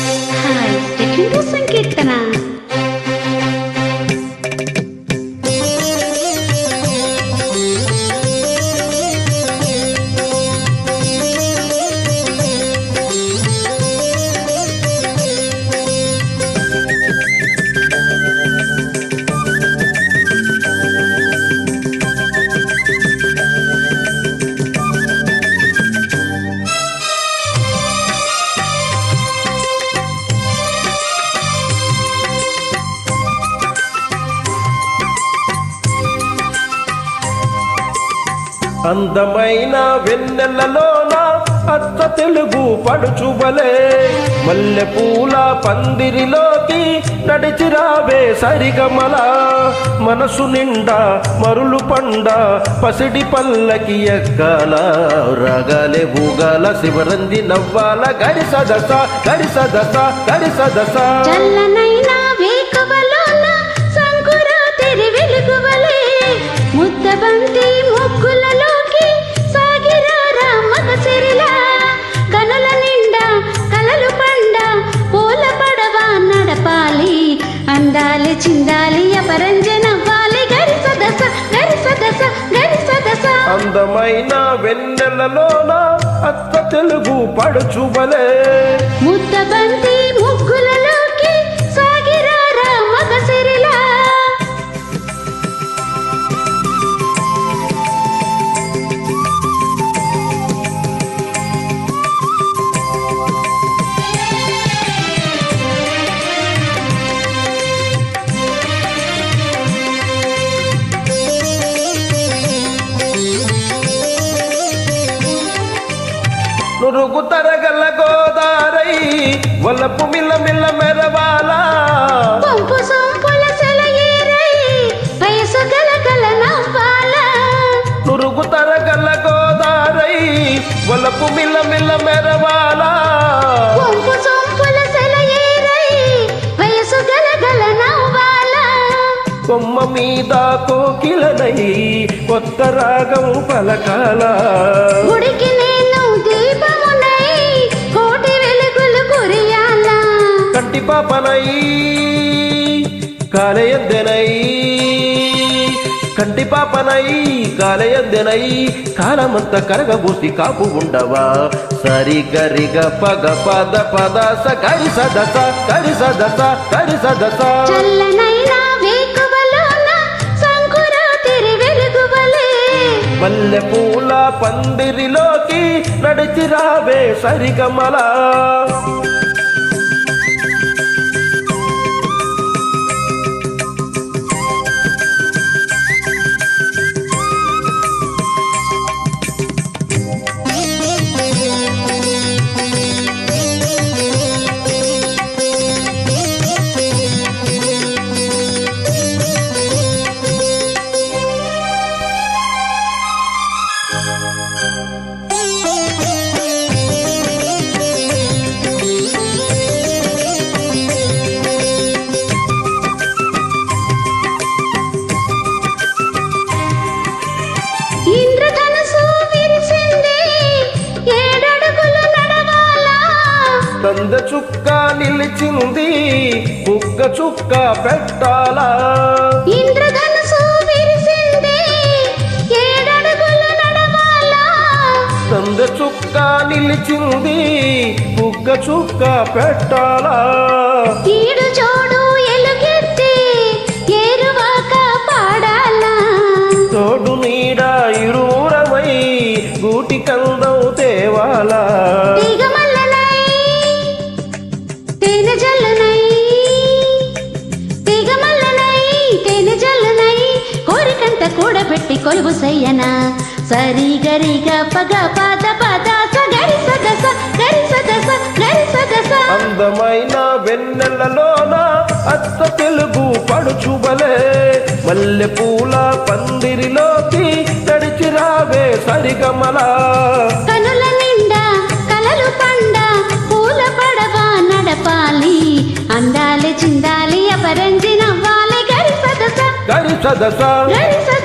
はい、できませんけったら。అందమైన వెన్నెలలోన అత్త తెలుగు పడుచువలే. మల్లె పూల పందిరిలోకి నడిచి రావే సరిగమల. మనసు నిండా మరులు పండ పసిడి పల్లకి ఎక్కాల రగలే ఊగాల శివరంది నవ్వాల. గరిసదస గరిసదస గరిసదస చల్లనైన వేకువలోన అందమైన వెన్నెలలోన అత్త తెలుగు పడుచువలే. ముద్దబంతి నురుగు తరగల గోదారై వలపు మిల్ల మిల్ల మెరవాలా. నురుగు తరగల గోదారై వలపు మిల్ల మిల్ల మెరవాలా. కొమ్మ మీద కోకిలనై కొత్త రాగం పలకాల. కాలయందెనై కంటి పాపనై కాలయందెనై కాలమంత కరగబూసి కాపు ఉండవా? సరి గరిగ పగ పద పద స గరి సదస గరి సదస గరి సదస మల్లె పూల పందిరిలోకి నడిచి రావే సరిగమలా. తంద చుక్క నిలిచింది బుగ్గ చుక్క పెట్టాలా? తంద చుక్క నిలిచింది బుగ్గ చుక్క పెట్టాలా? తోడు నీడ ఇరూరమై గూటి కందం కొలువు సయ్యనా? సరి గరిగ పగ పద పద స గరి సదస గరి సదస గరి సదస అందమైన వెన్నెలలోన అత్త తెలుగు పడుచుబలే మల్లె పూల పందిరిలోకి నడిచి రావే సరిగమల. కనుల నిండా కలలు పండ పూల పడవ నడపాలి. అందాలి చిందాలి అపరంజి నవ్వాలి గరి సదస గరి సదస గరి సదస